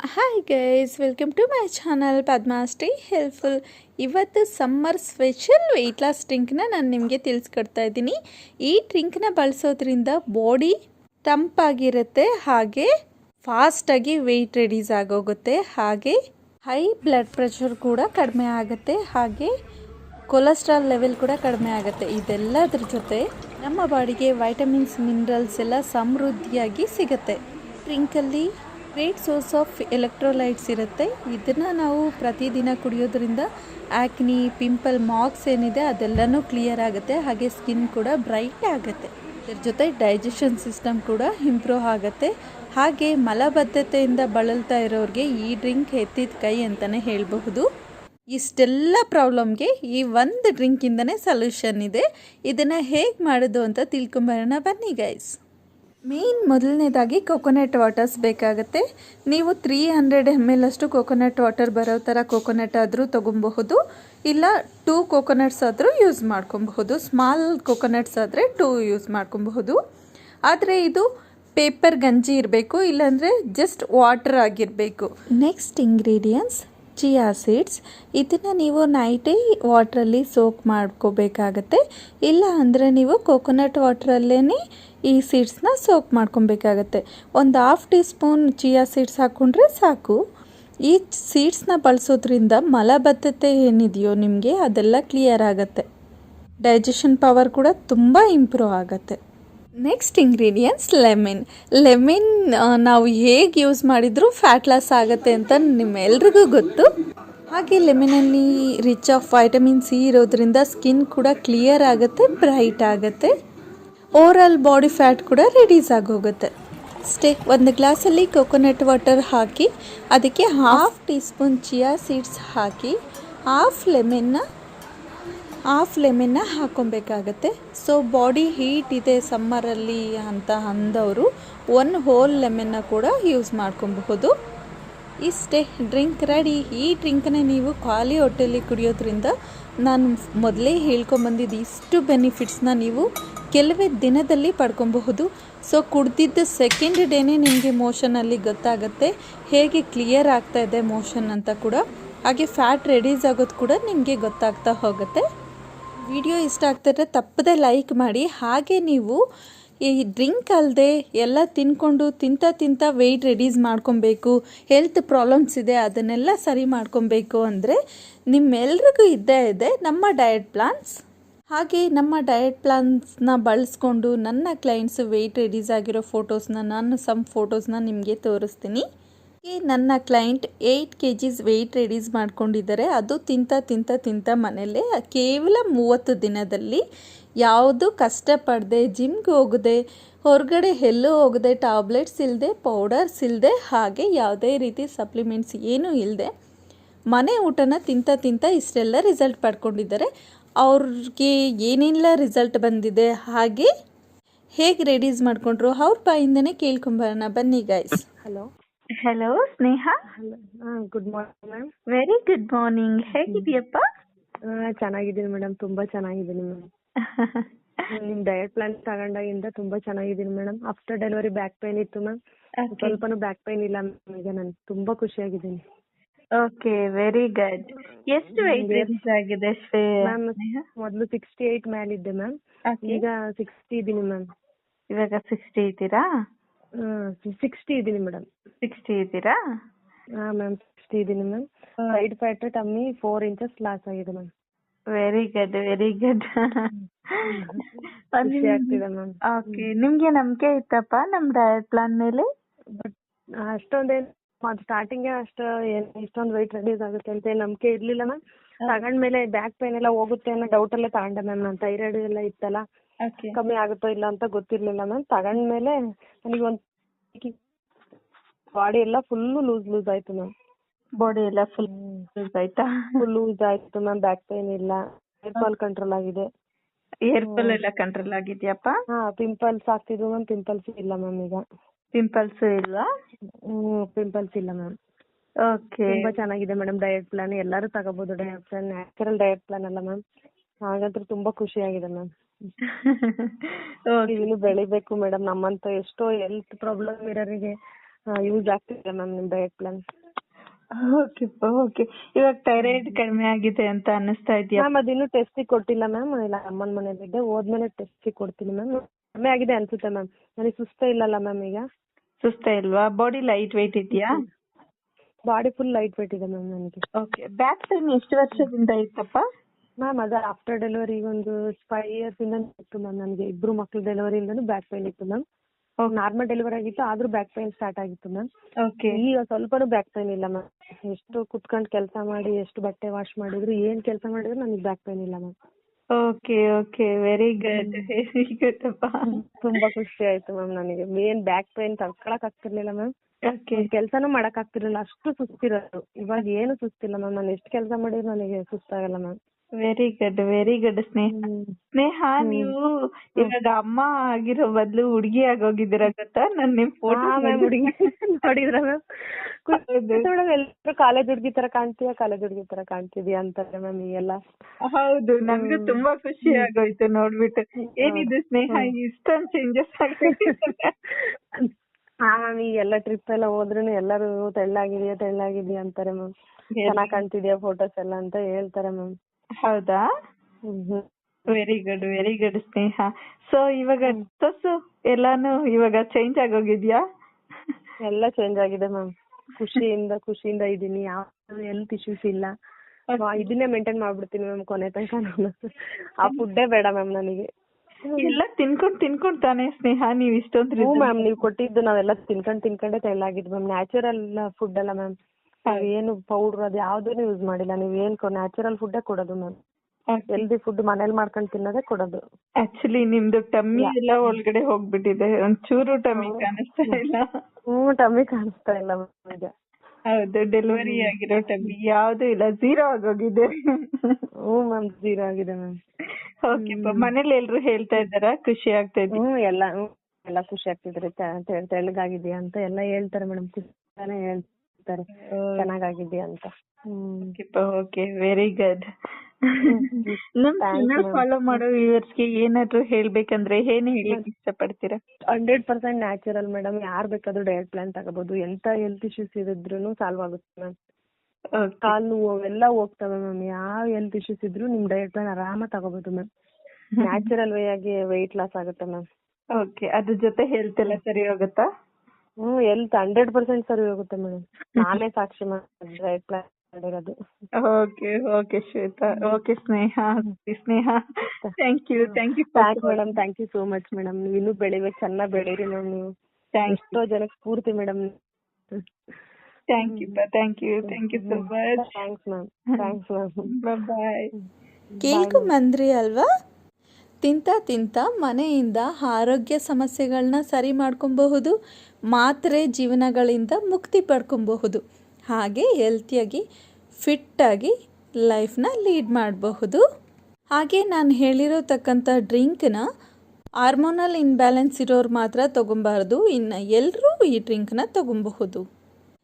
Hi guys welcome to my channel ಪದ್ಮಾಸ್ಟಿ helpful ಇವತ್ತು summer special weight loss ಡ್ರಿಂಕ್ನ ನಾನು ನಿಮಗೆ ತಿಳಿಸ್ಕೊಡ್ತಾ ಇದ್ದೀನಿ. ಈ ಡ್ರಿಂಕ್ನ ಬಳಸೋದ್ರಿಂದ ಬಾಡಿ ತಂಪಾಗಿರುತ್ತೆ, ಹಾಗೆ ಫಾಸ್ಟಾಗಿ ವೆಯ್ಟ್ ರೆಡ್ಯೂಸ್ ಆಗೋಗುತ್ತೆ, ಹಾಗೆ ಹೈ ಬ್ಲಡ್ ಪ್ರೆಷರ್ ಕೂಡ ಕಡಿಮೆ ಆಗುತ್ತೆ, ಹಾಗೆ ಕೊಲೆಸ್ಟ್ರಾಲ್ ಲೆವೆಲ್ ಕೂಡ ಕಡಿಮೆ ಆಗುತ್ತೆ. ಇದೆಲ್ಲದ್ರ ಜೊತೆ ನಮ್ಮ ಬಾಡಿಗೆ ವೈಟಮಿನ್ಸ್ ಮಿನರಲ್ಸ್ ಎಲ್ಲ ಸಮೃದ್ಧಿಯಾಗಿ ಸಿಗುತ್ತೆ. ಡ್ರಿಂಕಲ್ಲಿ ಗ್ರೇಟ್ ಸೋರ್ಸ್ ಆಫ್ ಎಲೆಕ್ಟ್ರೋಲೈಟ್ಸ್ ಇರುತ್ತೆ. ಇದನ್ನು ನಾವು ಪ್ರತಿದಿನ ಕುಡಿಯೋದ್ರಿಂದ ಆ್ಯಕ್ನಿ ಪಿಂಪಲ್ ಮಾರ್ಕ್ಸ್ ಏನಿದೆ ಅದೆಲ್ಲನೂ ಕ್ಲಿಯರ್ ಆಗುತ್ತೆ. ಹಾಗೆ ಸ್ಕಿನ್ ಕೂಡ ಬ್ರೈಟ್ ಆಗುತ್ತೆ. ಇದ್ರ ಜೊತೆ ಡೈಜೆಷನ್ ಸಿಸ್ಟಮ್ ಕೂಡ ಇಂಪ್ರೂವ್ ಆಗುತ್ತೆ. ಹಾಗೆ ಮಲಬದ್ಧತೆಯಿಂದ ಬಳಲ್ತಾ ಇರೋರಿಗೆ ಈ ಡ್ರಿಂಕ್ ಎತ್ತಿದ ಕೈ ಅಂತಲೇ ಹೇಳಬಹುದು. ಇಷ್ಟೆಲ್ಲ ಪ್ರಾಬ್ಲಮ್ಗೆ ಈ ಒಂದು ಡ್ರಿಂಕಿಂದನೇ ಸೊಲ್ಯೂಷನ್ ಇದೆ. ಇದನ್ನು ಹೇಗೆ ಮಾಡೋದು ಅಂತ ತಿಳ್ಕೊಂಬರೋಣ ಬನ್ನಿ ಗೈಸ್ ಮೇನ್ ಮೊದಲನೇದಾಗಿ ಕೊಕೊನಟ್ ವಾಟರ್ಸ್ ಬೇಕಾಗುತ್ತೆ. ನೀವು ತ್ರೀ ಹಂಡ್ರೆಡ್ ಎಂ ಎಲ್ ಅಷ್ಟು ಕೊಕೊನಟ್ ವಾಟರ್ ಬರೋ ಥರ ಕೊಕೊನಟ್ ಆದರೂ ತೊಗೊಬಹುದು. ಇಲ್ಲ ಟೂ ಕೊಕೊನಟ್ಸ್ ಆದರೂ ಯೂಸ್ ಮಾಡ್ಕೊಬಹುದು. ಸ್ಮಾಲ್ ಕೊಕೊನಟ್ಸ್ ಆದರೆ ಟೂ ಯೂಸ್ ಮಾಡ್ಕೊಬಹುದು. ಆದರೆ ಇದು ಪೇಪರ್ ಗಂಜಿ ಇರಬೇಕು, ಇಲ್ಲಾಂದರೆ ಜಸ್ಟ್ ವಾಟರ್ ಆಗಿರಬೇಕು. ನೆಕ್ಸ್ಟ್ ಇಂಗ್ರೀಡಿಯಂಟ್ಸ್ ಚಿಯಾ ಸೀಡ್ಸ್ ಇದನ್ನು ನೀವು ನೈಟೇ ವಾಟ್ರಲ್ಲಿ ಸೋಕ್ ಮಾಡ್ಕೋಬೇಕಾಗತ್ತೆ. ಇಲ್ಲ ಅಂದರೆ ನೀವು ಕೋಕೋನಟ್ ವಾಟ್ರಲ್ಲೇ ಈ ಸೀಡ್ಸ್ನ ಸೋಕ್ ಮಾಡ್ಕೊಬೇಕಾಗತ್ತೆ. ಒಂದು half tea spoon chia seeds ಹಾಕ್ಕೊಂಡ್ರೆ ಸಾಕು. ಈ ಸೀಡ್ಸ್ನ ಬಳಸೋದ್ರಿಂದ ಮಲಬದ್ಧತೆ ಏನಿದೆಯೋ ನಿಮಗೆ ಅದೆಲ್ಲ ಕ್ಲಿಯರ್ ಆಗುತ್ತೆ. ಡೈಜೆಷನ್ ಪವರ್ ಕೂಡ ತುಂಬ ಇಂಪ್ರೂವ್ ಆಗುತ್ತೆ. ನೆಕ್ಸ್ಟ್ ಇಂಗ್ರೀಡಿಯೆಂಟ್ಸ್ ಲೆಮಿನ್ ಲೆಮಿನ್ ನಾವು ಹೇಗೆ ಯೂಸ್ ಮಾಡಿದರೂ ಫ್ಯಾಟ್ ಲಾಸ್ ಆಗುತ್ತೆ ಅಂತ ನಿಮ್ಮೆಲ್ರಿಗೂ ಗೊತ್ತು. ಹಾಗೆ ಲೆಮನಲ್ಲಿ ರಿಚ್ ಆಫ್ ವೈಟಮಿನ್ ಸಿ ಇರೋದ್ರಿಂದ ಸ್ಕಿನ್ ಕೂಡ ಕ್ಲಿಯರ್ ಆಗುತ್ತೆ ಬ್ರೈಟ್ ಆಗುತ್ತೆ. ಓವರಾಲ್ ಬಾಡಿ ಫ್ಯಾಟ್ ಕೂಡ ರಿಡ್ಯೂಸ್ ಆಗೋಗುತ್ತೆ. ಅಷ್ಟೇ ಒಂದು ಗ್ಲಾಸಲ್ಲಿ ಕೊಕೊನಟ್ ವಾಟರ್ ಹಾಕಿ, ಅದಕ್ಕೆ half tea spoon chia seeds ಹಾಕಿ ಹಾಫ್ ಲೆಮನ್ನ ಹಾಫ್ ಲೆಮನ್ನ ಹಾಕೊಬೇಕಾಗತ್ತೆ ಸೊ ಬಾಡಿ ಹೀಟ್ ಇದೆ ಸಮ್ಮರಲ್ಲಿ ಅಂತ ಅಂದವರು ಒನ್ ಹೋಲ್ ಲೆಮನ್ನ ಕೂಡ ಯೂಸ್ ಮಾಡ್ಕೊಬಹುದು. ಇಷ್ಟೇ ಡ್ರಿಂಕ್ ರೆಡಿ ಈ ಡ್ರಿಂಕನ್ನೇ ನೀವು ಖಾಲಿ ಹೊಟ್ಟೆಲಿ ಕುಡಿಯೋದ್ರಿಂದ ನಾನು ಮೊದಲೇ ಹೇಳ್ಕೊಂಬಂದಿದ್ದು ಇಷ್ಟು ಬೆನಿಫಿಟ್ಸ್ನ ನೀವು ಕೆಲವೇ ದಿನದಲ್ಲಿ ಪಡ್ಕೊಬಹುದು. ಸೊ ಕುಡ್ದಿದ್ದ ಸೆಕೆಂಡ್ ಡೇನೇ ನಿಮಗೆ ಮೋಷನಲ್ಲಿ ಗೊತ್ತಾಗುತ್ತೆ. ಹೇಗೆ ಕ್ಲಿಯರ್ ಆಗ್ತಾ ಇದೆ ಮೋಷನ್ ಅಂತ ಕೂಡ. ಹಾಗೆ ಫ್ಯಾಟ್ ರೆಡ್ಯೂಸ್ ಆಗೋದು ಕೂಡ ನಿಮಗೆ ಗೊತ್ತಾಗ್ತಾ ಹೋಗುತ್ತೆ. ವಿಡಿಯೋ ಇಷ್ಟ ಆಗ್ತಿದ್ರೆ ತಪ್ಪದೆ ಲೈಕ್ ಮಾಡಿ. ಹಾಗೆ ನೀವು ಈ ಡ್ರಿಂಕ್ ಅಲ್ಲದೆ ಎಲ್ಲ ತಿನ್ಕೊಂಡು ತಿಂತ ತಿಂತ ವೆಯ್ಟ್ ರೆಡ್ಯೂಸ್ ಮಾಡ್ಕೊಬೇಕು ಹೆಲ್ತ್ ಪ್ರಾಬ್ಲಮ್ಸ್ ಇದೆ, ಅದನ್ನೆಲ್ಲ ಸರಿ ಮಾಡ್ಕೊಬೇಕು ಅಂದರೆ ನಿಮ್ಮೆಲ್ರಿಗೂ ಇದ್ದೇ ಇದೆ ನಮ್ಮ ಡಯಟ್ ಪ್ಲಾನ್ಸ್ ಹಾಗೆ ನಮ್ಮ ಡಯಟ್ ಪ್ಲಾನ್ಸ್ನ ಬಳಸ್ಕೊಂಡು ನನ್ನ ಕ್ಲೈಂಟ್ಸ್ ವೆಯ್ಟ್ ರೆಡ್ಯೂಸ್ ಆಗಿರೋ ಫೋಟೋಸ್ನ ನಾನು ಸಮ್ ಫೋಟೋಸ್ನ ನಿಮಗೆ ತೋರಿಸ್ತೀನಿ. ಈ ನನ್ನ client eight K Gs weight reduce ಮಾಡ್ಕೊಂಡಿದ್ದಾರೆ. ಅದು ತಿಂತ ತಿಂತ ತಿಂತ ಮನೆಯಲ್ಲೇ, ಕೇವಲ ಮೂವತ್ತು ದಿನದಲ್ಲಿ ಯಾವುದು ಕಷ್ಟಪಡದೆ ಜಿಮ್ಗೆ ಹೋಗದೆ, ಹೊರಗಡೆ ಎಲ್ಲೂ ಹೋಗದೆ ಟ್ಯಾಬ್ಲೆಟ್ಸ್ ಇಲ್ಲದೆ ಪೌಡರ್ಸ್ ಇಲ್ಲದೆ ಹಾಗೆ ಯಾವುದೇ ರೀತಿ ಸಪ್ಲಿಮೆಂಟ್ಸ್ ಏನೂ ಇಲ್ಲದೆ ಮನೆ ಊಟನ ತಿಂತ ತಿಂತ ಇಷ್ಟೆಲ್ಲ ರಿಸಲ್ಟ್ ಪಡ್ಕೊಂಡಿದ್ದಾರೆ. ಅವ್ರಿಗೆ ಏನೆಲ್ಲ ರಿಸಲ್ಟ್ ಬಂದಿದೆ, ಹಾಗೆ ಹೇಗೆ ರೆಡೀಸ್ ಮಾಡಿಕೊಂಡ್ರು, ಅವ್ರ ಬಾಯಿಂದನೇ ಕೇಳ್ಕೊಂಬರೋಣ. ಬನ್ನಿ guys hello hello Sneha good morning ma'am very good morning ಹೇಗಿದೆಯಪ್ಪ ಚೆನ್ನಾಗಿದ್ದೀನಿ ಮೇಡಮ್ ತುಂಬಾ ಚೆನ್ನಾಗಿದ್ದೀನಿ ಮ್ಯಾಮ್ ನಿಮ್ ಡಯಟ್ ಪ್ಲಾನ್ ತಗೊಂಡಾಗಿಂದ ತುಂಬಾ ಚೆನ್ನಾಗಿದ್ದೀನಿ madam after delivery back pain ಇತ್ತು ಮ್ಯಾಮ್ ಸ್ವಲ್ಪನೂ ಬ್ಯಾಕ್ ಪೈನ್ ಇಲ್ಲ ಮ್ಯಾಮ್ ಈಗ ನಾನು ತುಂಬಾ ಖುಷಿಯಾಗಿದ್ದೀನಿ. ಓಕೆ ವೆರಿ ಗುಡ್ ಎಷ್ಟು ರಿಲೀಸ್ ಆಗಿದೆ ಮ್ಯಾಮ್ ಮೊದಲು ಸಿಕ್ಸ್ಟಿ ಏಯ್ಟ್ ಇದ್ದೆ ಮ್ಯಾಮ್ ಈಗ ಸಿಕ್ಸ್ಟಿ ಇದ್ದೀನಿ ಮ್ಯಾಮ್ ಇವಾಗ ಸಿಕ್ಸ್ಟಿ ಇದ್ದೀರಾ? ಸಿಕ್ಸ್ಟಿ ಇದ್ದೀನಿ ಮೇಡಮ್ ಸಿಕ್ಸ್ಟಿ ಇದ್ದೀರಾ? ಹಾಂ ಮ್ಯಾಮ್ ಸಿಕ್ಸ್ಟಿ ಇದ್ದೀನಿ ma'am side fat tummy four inches loss ಆಗಿದೆ ma'am very good very good ಖುಷಿ ಆಗ್ತಿದೆ ಮ್ಯಾಮ್ ಓಕೆ ನಿಮ್ಗೆ ನಂಬಿಕೆ ಇತ್ತಪ್ಪ ನಮ್ ಡಯಟ್ ಪ್ಲಾನ್ ಮೇಲೆ ಬಟ್ ಅಷ್ಟೊಂದೇನು ಸ್ಟಾರ್ಟಿಂಗ್ ಅಷ್ಟು ಏನ್ ಇಷ್ಟೊಂದು ವೆಯ್ಟ್ ರಿಲೀಸ್ ಆಗುತ್ತೆ ಅಂತ ಏನ್ ನಂಬಿಕೆ ಇರ್ಲಿಲ್ಲ ಮ್ಯಾಮ್ ತಗೊಂಡ್ಮೇಲೆ ಬ್ಯಾಕ್ ಪೇನ್ ಎಲ್ಲ ಹೋಗುತ್ತೆ ಅನ್ನೋ ಡೌಟ್ ಎಲ್ಲ ತಗೊಂಡೆ ಮ್ಯಾಮ್ ನಾನು ಥೈರಾಯ್ಡ್ ಎಲ್ಲ ಇತ್ತಲ್ಲ. ಕಮ್ಮಿ ಆಗುತ್ತೋ ಇಲ್ಲ ಅಂತ ಗೊತ್ತಿರ್ಲಿಲ್ಲ ಮ್ಯಾಮ್ ತಗೊಂಡ್ಮೇಲೆ ನನಗೆ ಒಂದು ಬಾಡಿ ಎಲ್ಲ ಫುಲ್ ಲೂಸ್ ಲೂಸ್ ಆಯ್ತು ಮ್ಯಾಮ್ ಬಾಡಿ ಎಲ್ಲ ಫುಲ್ ಲೂಸ್ ಆಯ್ತಾ? ಫುಲ್ ಲೂಸ್ ಆಯ್ತು ಮ್ಯಾಮ್ ಬ್ಯಾಕ್ ಪೇನ್ ಇಲ್ಲ. ಹೇರ್ ಫಾಲ್ ಕಂಟ್ರೋಲ್ ಆಗಿದೆ. ಹೇರ್ ಫಾಲ್ ಎಲ್ಲ ಕಂಟ್ರೋಲ್ ಆಗಿದ್ಯಪ್ಪ? ಹಾ ಪಿಂಪಲ್ಸ್ ಆಗ್ತಿದ್ವು ಮ್ಯಾಮ್ ಪಿಂಪಲ್ಸ್ ಇಲ್ಲ ಮ್ಯಾಮ್ ಈಗ. ಪಿಂಪಲ್ಸ್ ಇಲ್ವಾ? ಹ್ಮ್ ಪಿಂಪಲ್ಸ್ ಇಲ್ಲ ಮ್ಯಾಮ್ ಓಕೆ ತುಂಬಾ ಚೆನ್ನಾಗಿದೆ ಮೇಡಮ್ ಡಯಟ್ ಪ್ಲಾನ್ ಎಲ್ಲರೂ ತಗೋಬಹುದು diet plan natural diet plan ಅಲ್ಲ ಮ್ಯಾಮ್ ಹಾಗಂದ್ರೆ ತುಂಬಾ ಖುಷಿ ಆಗಿದೆ ಮ್ಯಾಮ್ ಇನ್ನು ಬೆಳಿಬೇಕು ಮೇಡಮ್ ನಮ್ಮಂತ ಎಷ್ಟೋ ಹೆಲ್ತ್ ಪ್ರಾಬ್ಲಮ್ ಇರೋರಿಗೆ ಯೂಸ್ ಆಗ್ತಿದೆ ಮ್ಯಾಮ್ ನಿಮ್ ಡಯಟ್ ಪ್ಲಾನ್ ಓಕೆ ಓಕೆ ಇವಾಗ ಥೈರಾಯ್ಡ್ ಕಡಿಮೆ ಆಗಿದೆ ಅಂತ ಅನ್ನಿಸ್ತಾ ಇದೆಯಾ? ಮ್ಯಾಮ್ ಅದಿನ್ನೂ ಟೆಸ್ಟಿಗೆ ಕೊಟ್ಟಿಲ್ಲ ಮ್ಯಾಮ್ ಇಲ್ಲ ಅಮ್ಮನ ಮನೇಲಿದ್ದೆ ಹೋದ್ಮೇಲೆ ಟೆಸ್ಟಿಗೆ ಕೊಡ್ತೀನಿ ಮ್ಯಾಮ್ ಕಡಿಮೆ ಆಗಿದೆ ಅನ್ಸುತ್ತೆ ಮ್ಯಾಮ್ ನನಗೆ ಸುಸ್ತೇ ಇಲ್ಲಲ್ಲ ಮ್ಯಾಮ್ ಈಗ. ಸುಸ್ತ ಇಲ್ವಾ? ಬಾಡಿ ಲೈಟ್ ವೆಯ್ಟ್ ಇದೆಯಾ? ಬಾಡಿ ಫುಲ್ ಲೈಟ್ ವೆಯ್ಟ್ ಇದೆ ಮ್ಯಾಮ್ ನನಗೆ. ಓಕೆ ಬ್ಯಾಕ್ ಪೇನ್ ಎಷ್ಟು ವರ್ಷದಿಂದ ಇತ್ತಪ್ಪ? ಮ್ಯಾಮ್ ಅದು ಆಫ್ಟರ್ ಡೆಲಿವರಿ ಒಂದು ಫೈವ್ ಇಯರ್ಸ್ ಇಂದ ಇತ್ತು ಮ್ಯಾಮ್ ನನಗೆ ಇಬ್ರು ಮಕ್ಳು ಡೆಲಿವರಿಯಿಂದನೂ ಬ್ಯಾಕ್ ಪೈನ್ ಇತ್ತು ಮ್ಯಾಮ್ ನಾರ್ಮಲ್ ಡೆಲಿವರಿ ಆಗಿತ್ತು ಆದ್ರೂ ಬ್ಯಾಕ್ ಪೈನ್ ಸ್ಟಾರ್ಟ್ ಆಗಿತ್ತು ಮ್ಯಾಮ್ ಓಕೆ ಈಗ ಸ್ವಲ್ಪನೂ ಬ್ಯಾಕ್ ಪೈನ್ ಇಲ್ಲ ಮ್ಯಾಮ್ ಎಷ್ಟು ಕುತ್ಕೊಂಡು ಕೆಲಸ ಮಾಡಿ ಎಷ್ಟು ಬಟ್ಟೆ ವಾಶ್ ಮಾಡಿದ್ರು ಏನ್ ಕೆಲಸ ಮಾಡಿದ್ರು ನನಗೆ ಬ್ಯಾಕ್ ಪೈನ್ ಇಲ್ಲ ma'am okay okay very good very good ಅಪ್ಪ. ತುಂಬಾ ಖುಷಿ ಆಯ್ತು ಮ್ಯಾಮ್ ನನಗೆ. ಮೇನ್ ಬ್ಯಾಕ್ ಪೈನ್ ತಡ್ಕೊಳಕ್ ಆಗ್ತಿರ್ಲಿಲ್ಲ ಮ್ಯಾಮ್ ಓಕೆ ಕೆಲಸನೂ ಮಾಡಕ್ ಆಗ್ತಿರ್ಲಿಲ್ಲ. ಅಷ್ಟು ಸುಸ್ತಿರೋದು. ಇವಾಗ ಏನು ಸುಸ್ತಿಲ್ಲ ಮ್ಯಾಮ್ ನಾನು ಎಷ್ಟು ಕೆಲಸ ಮಾಡಿದ್ರು ನನಗೆ ಸುಸ್ತಾಗಲ್ಲ ma'am very good very good Sneha. Sneha ನೀವು ಇವಾಗ ಅಮ್ಮ ಆಗಿರೋ ಬದಲು ಹುಡುಗಿ ಆಗೋಗಿದ್ದೀರಾ ಗೊತ್ತಾ? ನಾನ್ ನಿಮ್ ಹುಡುಗಿ ನೋಡಿದ್ರ ಮೇಡಮ್ ಎಲ್ಲರೂ college ಹುಡುಗಿ ತರ ಕಾಣ್ತೀಯ college ಹುಡುಗಿ ತರ ಕಾಣ್ತಿದ್ಯಾ ಅಂತಾರೆ ಮ್ಯಾಮ್ ಈಗೆಲ್ಲ. ಹೌದು ನನ್ಗೂ ತುಂಬಾ ಖುಷಿ ಆಗೋಯ್ತು ನೋಡ್ಬಿಟ್ಟು. ಏನಿದು ಸ್ನೇಹ? ಇಷ್ಟೊಂದ್ changes ಆಗ್ಬಿಟ್ಟಿದೆ ಹಾ ಮ್ಯಾಮ್ ಈಗೆಲ್ಲ ಟ್ರಿಪ್ ಎಲ್ಲ ಹೋದ್ರುನು ಎಲ್ಲರೂ ತೆಳ್ಳಾಗಿದ್ಯಾ ತೆಳ್ಳಾಗಿದ್ಯಾ ಅಂತಾರೆ ಮ್ಯಾಮ್ ಚೆನ್ನಾಗ್ ಕಾಣ್ತಿದ್ಯಾ ಫೋಟೋಸ್ ಎಲ್ಲ ಅಂತ ಹೇಳ್ತಾರೆ ಮ್ಯಾಮ್ ಹೌದಾ? Very good very good Sneha. So ಇವಾಗ ಡ್ರೆಸ್ಸು ಎಲ್ಲಾನು ಇವಾಗ ಚೇಂಜ್ ಆಗೋಗಿದ್ಯಾ? ಎಲ್ಲ ಚೇಂಜ್ ಆಗಿದೆ ಮ್ಯಾಮ್ ಖುಷಿಯಿಂದ ಖುಷಿಯಿಂದ ಇದ್ದೀನಿ. ಯಾವ ಹೆಲ್ತ್ ಇಶ್ಯೂಸ್ ಇಲ್ಲ. ಇದನ್ನೇ ಮೇಂಟೈನ್ ಮಾಡ್ಬಿಡ್ತೀನಿ ಮ್ಯಾಮ್ ಕೊನೆ ತನಕ ನಾನು. ಆ ಫುಡ್ಡೇ ಬೇಡ ಮ್ಯಾಮ್ ನನಗೆ. ಎಲ್ಲ ತಿನ್ಕೊಂಡ್ ತಿನ್ಕೊಂಡ್ ತಾನೇ ಸ್ನೇಹ ನೀವ್ ಇಷ್ಟೊಂದ್ ಹ್ಞೂ ಮ್ಯಾಮ್ ನೀವು ಕೊಟ್ಟಿದ್ದು ನಾವೆಲ್ಲ ತಿನ್ಕೊಂಡ್ ತಿನ್ಕೊಂಡೇ ತೆಳ್ಳಾಗಿದ್ದು ಮ್ಯಾಮ್ ನ್ಯಾಚುರಲ್ ಫುಡ್ ಅಲ್ಲ ಮ್ಯಾಮ್ ಏನು ಪೌಡರ್ ಅದು ಯಾವ್ದೂನು ಯೂಸ್ ಮಾಡಿಲ್ಲ. ನೀವು ಏನ್ ನ್ಯಾಚುರಲ್ ಫುಡ್ಡೇ ಕೊಡೋದು ಮ್ಯಾಮ್ ಹೆಲ್ದಿ ಫುಡ್ ಮನೇಲಿ ಮಾಡ್ಕೊಂಡು ತಿನ್ನೋದೇ ಕೊಡೋದು. ಆಕ್ಚುಲಿ ನಿಮ್ದು ಟಮ್ಮಿ ಎಲ್ಲ ಒಳಗಡೆ ಹೋಗ್ಬಿಟ್ಟಿದೆ. ಒಂಚೂರು ಟಮ್ಮಿ ಕಾಣಿಸ್ತಾ ಇಲ್ಲ. ಹ್ಮ್ ಟಮ್ಮಿ ಕಾಣಿಸ್ತಾ ಇಲ್ಲ ಈಗ. ಹೌದು ಡೆಲಿವರಿ ಆಗಿರೋ ಟಮ್ಮಿ ಯಾವ್ದು ಇಲ್ಲ. ಝೀರೋ ಆಗೋಗಿದೆ. ಹ್ಞೂ ಮ್ಯಾಮ್ ಜೀರೋ ಆಗಿದೆ ಮ್ಯಾಮ್ ಓಕೆ ಮನೇಲಿ ಎಲ್ರು ಹೇಳ್ತಾ ಇದ್ದಾರಾ? ಖುಷಿ ಆಗ್ತಾ ಇದೆ ಹ್ಞೂ ಎಲ್ಲ ಎಲ್ಲ ಖುಷಿ ಆಗ್ತಿದ್ರಿ. ತೆಳ್ಳಗಾಗಿದೆಯಾ ಅಂತ ಎಲ್ಲ ಹೇಳ್ತಾರೆ ಮೇಡಮ್ ಖುಷಿ ಹೇಳ್ತಾರೆ. ಚೆನ್ನಾಗಾಗಿದ್ಯಾ ಅಂತ. ಹ್ಮ್. ಓಕೆ ವೆರಿ ಗುಡ್ ನಮ್ ಚಾನಲ್. ಫಾಲೋ ಮಾಡೋ ವ್ಯೂವರ್ಸ್ಗೆ ಏನಾದ್ರು ಹೇಳ್ಬೇಕಂದ್ರೆ ಏನ್ ಹೇಳಕ್ ಇಷ್ಟಪಡ್ತೀರಾ? ಹಂಡ್ರೆಡ್ ಪರ್ಸೆಂಟ್ ನ್ಯಾಚುರಲ್ ಮೇಡಮ್ ಯಾರ್ ಬೇಕಾದ್ರೂ ಡಯಟ್ ಪ್ಲಾನ್ ತಗೋಬಹುದು ಎಂತ ಹೆಲ್ತ್ ಇಶ್ಯೂಸ್ ಇದ್ರೂನು ಸಾಲ್ವ್ ಆಗುತ್ತೆ ಮ್ಯಾಮ್ ಕಾಲ್ ನೋವು ಅವೆಲ್ಲ ಹೋಗ್ತವೆ ಮ್ಯಾಮ್ ಯಾವ ಹೆಲ್ತ್ ಇಶ್ಯೂಸ್ ಇದ್ರೂ ನಿಮ್ ಡಯಟ್ ಪ್ಲಾನ್ ಆರಾಮಾಗಿ ತಗೋಬಹುದು ಮ್ಯಾಮ್ ನ್ಯಾಚುರಲ್ ವೇ ಆಗಿ weight ಲಾಸ್ ಆಗುತ್ತೆ ಮ್ಯಾಮ್ ಓಕೆ ಅದ್ರ ಜೊತೆ ಹೆಲ್ತ್ ಎಲ್ಲ ಸರಿ ಹೋಗುತ್ತಾ? ಹ್ಮ್ ಹೆಲ್ತ್ ಹಂಡ್ರೆಡ್ ಪರ್ಸೆಂಟ್ ಸರಿ ಹೋಗುತ್ತೆ ಮೇಡಮ್ ನಾನೇ ಸಾಕ್ಷಿ ಮ್ಯಾಮ್ ಡಯಟ್ ಪ್ಲಾನ್ ಮಾಡಿರೋದು okay okay Shweta okay Sneha Sneha thank you thank you thank madam thank you so much madam ನೀವು ಇನ್ನೂ ಬೆಳಿಬೇಕು ಚೆನ್ನಾಗಿ ಬೆಳೀರಿ ಮ್ಯಾಮ್ ನೀವು ಥ್ಯಾಂಕ್ ಎಷ್ಟೋ ಜನಕ್ಕೆ ಸ್ಫೂರ್ತಿ madam thank you thank you thank you so much thanks ma'am thanks ma'am bye ಕೇಳ್ಕೊಂಬಂದ್ರಿ ಅಲ್ವಾ ತಿಂತ ತಿಂತ ಮನೆಯಿಂದ ಆರೋಗ್ಯ ಸಮಸ್ಯೆಗಳನ್ನ ಸರಿ ಮಾಡ್ಕೊಬಹುದು, ಮಾತ್ರೆ ಜೀವನಗಳಿಂದ ಮುಕ್ತಿ ಪಡ್ಕೊಬಹುದು. ಹಾಗೆ ಹೆಲ್ತಿಯಾಗಿ ಫಿಟ್ಟಾಗಿ ಲೈಫ್ನ ಲೀಡ್ ಮಾಡಬಹುದು. ಹಾಗೆ ನಾನು ಹೇಳಿರೋತಕ್ಕಂಥ ಡ್ರಿಂಕ್ನ ಹಾರ್ಮೋನಲ್ ಇನ್ಬ್ಯಾಲೆನ್ಸ್ ಇರೋರು ಮಾತ್ರ ತೊಗೊಬಾರ್ದು, ಇನ್ನು ಎಲ್ಲರೂ ಈ ಡ್ರಿಂಕ್ನ ತೊಗೊಬಹುದು.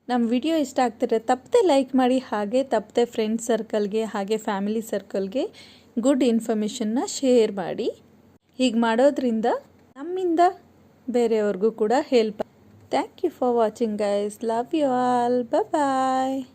ನಮ್ಮ ವಿಡಿಯೋ ಇಷ್ಟ ಆಗ್ತಿದ್ರೆ ತಪ್ಪದೆ ಲೈಕ್ ಮಾಡಿ, ಹಾಗೆ ತಪ್ಪದೆ ಫ್ರೆಂಡ್ಸ್ ಸರ್ಕಲ್ಗೆ ಹಾಗೆ ಫ್ಯಾಮಿಲಿ ಸರ್ಕಲ್ಗೆ ಗುಡ್ ಇನ್ಫಾರ್ಮೇಷನ್ನ ಶೇರ್ ಮಾಡಿ. ಹೀಗೆ ಮಾಡೋದ್ರಿಂದ ನಮ್ಮಿಂದ ಬೇರೆಯವ್ರಿಗೂ ಕೂಡ help thank you for watching guys love you all bye